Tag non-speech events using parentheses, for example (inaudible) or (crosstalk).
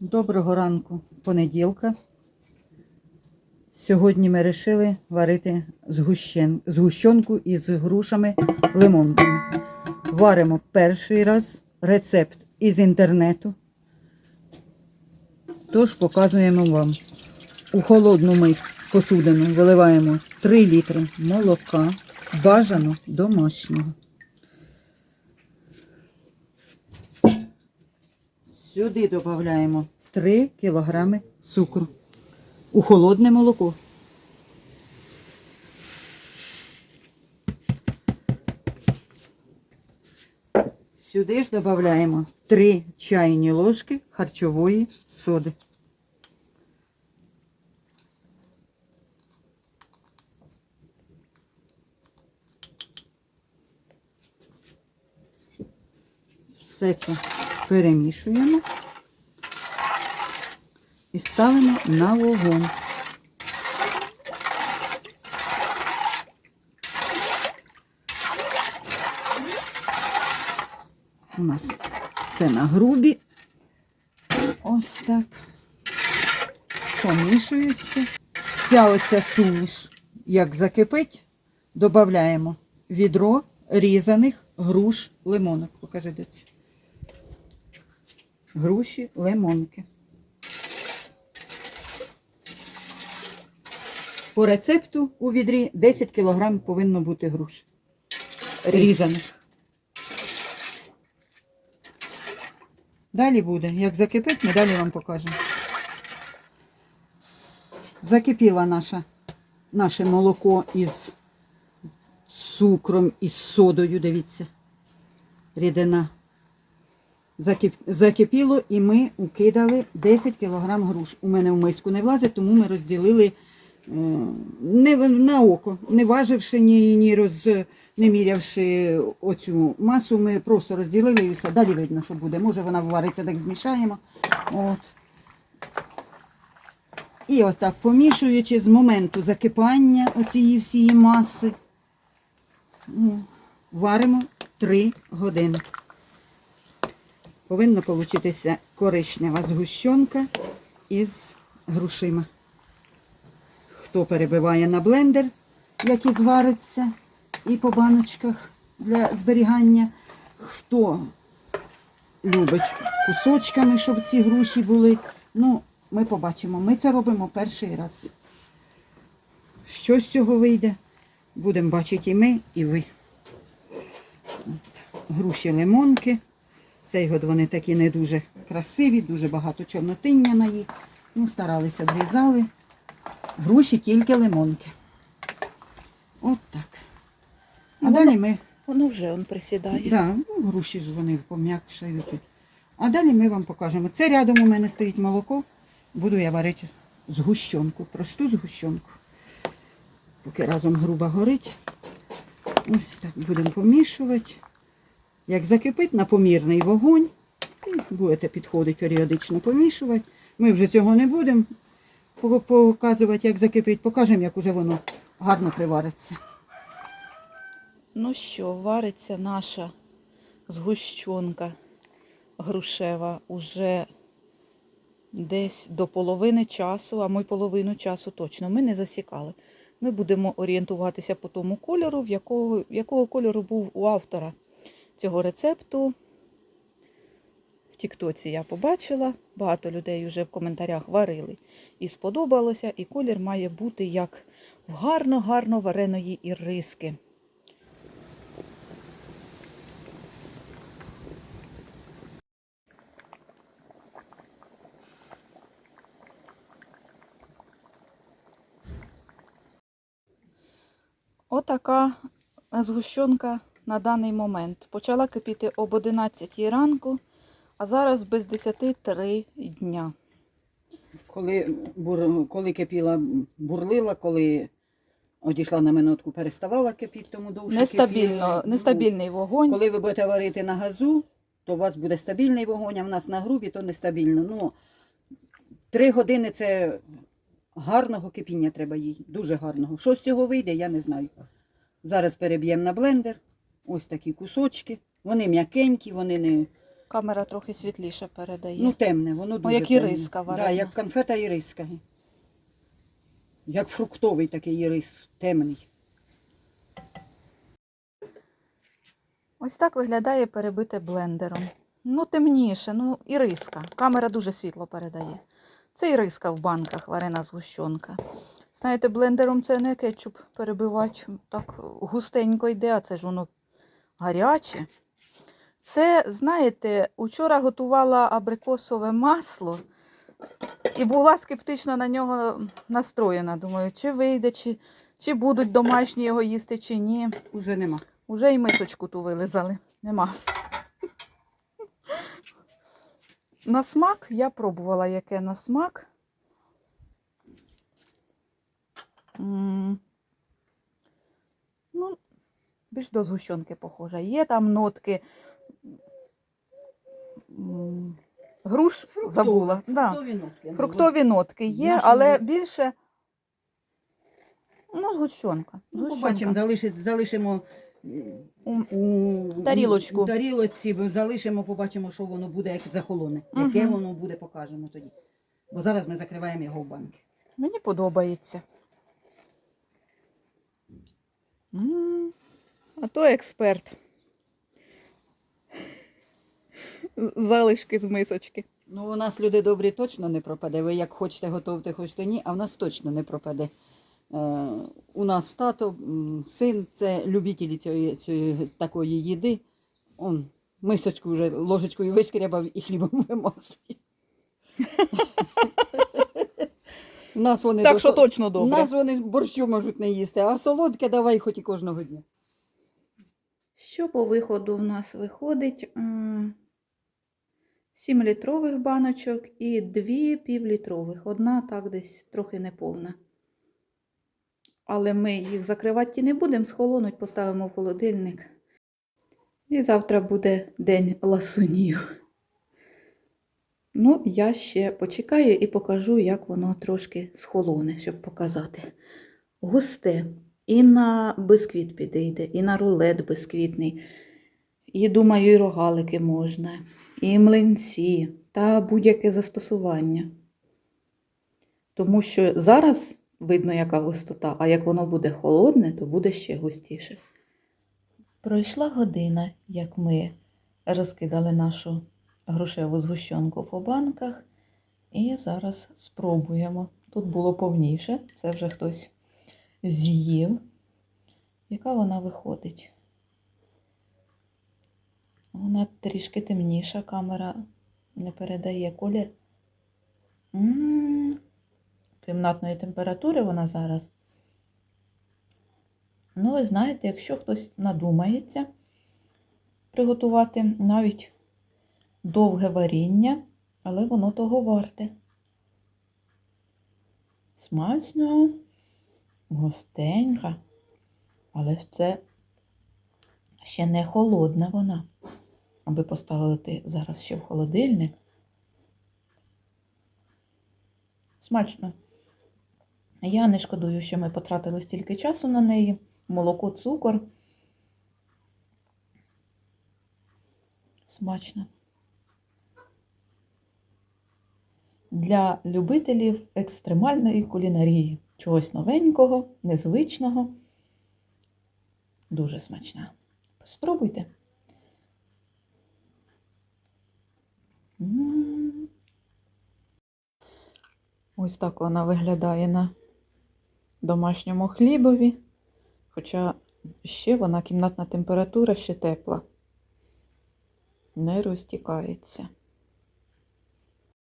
Доброго ранку, понеділка. Сьогодні ми вирішили варити згущен... згущенку із грушами лимонками. Варимо перший раз рецепт із інтернету. Тож показуємо вам. У холодну мис посудину виливаємо 3 літри молока, бажано домашнього. Сюди додаємо 3 кілограми цукру у холодне молоко. Сюди ж додаємо 3 чайні ложки харчової соди. Все це перемішуємо і ставимо на вогонь. У нас це на грубі. Ось так. Помішується. Вся оця суміш, як закипить, додаємо відро різаних груш лимонок. Покажи доці. Груші лимонки. По рецепту у відрі 10 кг повинно бути груш. Різаних. Далі буде. Як закипить, ми далі вам покажемо. Закипіло наша, наше молоко із цукром, із содою, дивіться. Рідина. Закип... Закипіло і ми укидали 10 кг груш. У мене в миску не влазить, тому ми розділили е, не на око, не важивши, ні, ні роз, не мірявши оцю масу, ми просто розділили і все. Далі видно, що буде. Може вона вариться, так змішаємо. От. І отак помішуючи з моменту закипання оцієї всієї маси, варимо 3 години. Повинна получитися коричнева згущенка із грушима. Хто перебиває на блендер, як і звариться, і по баночках для зберігання. Хто любить кусочками, щоб ці груші були. Ну, ми побачимо. Ми це робимо перший раз. Що з цього вийде, будемо бачити і ми, і ви. От. Груші лимонки. Цей год вони такі не дуже красиві, дуже багато чорнотиння на їх. Ну, старалися, обрізали. Груші тільки лимонки. От так. А Ну, далі ми, Воно вже он присідає. да, ну, груші ж вони пом'якшають. А далі ми вам покажемо. Це рядом у мене стоїть молоко. Буду я варити згущенку, просту згущенку. Поки разом груба горить. Ось так будемо помішувати. Як закипить на помірний вогонь, будете підходити періодично помішувати. Ми вже цього не будемо показувати, як закипить. Покажемо, як уже воно гарно привариться. Ну що, вариться наша згущенка грушева уже десь до половини часу, а ми половину часу точно ми не засікали. Ми будемо орієнтуватися по тому кольору, в якого, якого кольору був у автора цього рецепту. В Тіктоці я побачила, багато людей вже в коментарях варили. І сподобалося, і колір має бути як в гарно-гарно вареної іриски. Отака згущенка на даний момент. Почала кипіти об 11 ранку, а зараз без 10 3 дня. Коли, бур, коли кипіла, бурлила, коли одійшла на минутку, переставала кипіти, тому довше Нестабільно, кипіла. нестабільний вогонь. Коли ви будете варити на газу, то у вас буде стабільний вогонь, а в нас на грубі, то нестабільно. Ну, три години це гарного кипіння треба їй, дуже гарного. Що з цього вийде, я не знаю. Зараз переб'ємо на блендер. Ось такі кусочки. Вони м'якенькі, вони не, Камера трохи світліше передає. Ну, темне, воно дуже як темне. іриска Да, варена. як конфета іриска. Як фруктовий такий ірис, темний. Ось так виглядає перебите блендером. Ну, темніше, ну, іриска. Камера дуже світло передає. Це іриска в банках, варена згущенка. Знаєте, блендером це не кетчуп перебивати так густенько йде, а це ж воно гаряче. Це, знаєте, учора готувала абрикосове масло і була скептично на нього настроєна. Думаю, чи вийде, чи, чи будуть домашні його їсти, чи ні. Уже нема. Уже й мисочку ту вилизали. Нема. На смак я пробувала, яке на смак. М, Ну, більш до згущенки похоже. Є там нотки. Груш забула. Да. Фруктові нотки. Фруктові нотки є, Наші але більше. Ну, згущенка. Ну, побачимо, залиши- залишимо м, Ум. у Тарілочку. у тарілочці, залишимо, побачимо, що воно буде, як захолоне. Яке Мгм. воно буде, покажемо тоді. Бо зараз ми закриваємо його в банки. Мені подобається. М, А то експерт. Залишки з мисочки. Ну, у нас люди добрі точно не пропаде. Ви як хочете готовте, хочете ні, а в нас точно не пропаде. Е, у нас тато, син це любителі цієї, цієї такої їди. Он мисочку вже ложечкою вишкрябав і хлібом (laughs) вимасує. У нас вони Так що точно У добре. нас вони борщу можуть не їсти, а солодке давай хоч і кожного дня. Що по виходу в нас виходить? 7 літрових баночок і 2 півлітрових. Одна так десь трохи неповна. Але ми їх закривати не будемо, схолонуть, поставимо в холодильник. І завтра буде день ласунів. Ну, я ще почекаю і покажу, як воно трошки схолоне, щоб показати. Густе. І на бисквіт підійде, і на рулет бисквітний. І, думаю, і рогалики можна, і млинці, та будь-яке застосування. Тому що зараз видно, яка густота, а як воно буде холодне, то буде ще густіше. Пройшла година, як ми розкидали нашу грушеву згущенку по банках, і зараз спробуємо. Тут було повніше, це вже хтось з'їв. Яка вона виходить? Вона трішки темніша, камера не передає колір. Кімнатної температури вона зараз. Ну, ви знаєте, якщо хтось надумається приготувати навіть довге варіння, але воно того варте. Смачно, густенька, але ж це ще не холодна вона. Аби поставити зараз ще в холодильник. Смачно. Я не шкодую, що ми потратили стільки часу на неї. Молоко, цукор. Смачно. Для любителів екстремальної кулінарії. Чогось новенького, незвичного. Дуже смачна. Спробуйте. Ось так вона виглядає на домашньому хлібові. Хоча ще вона кімнатна температура ще тепла. Не розтікається.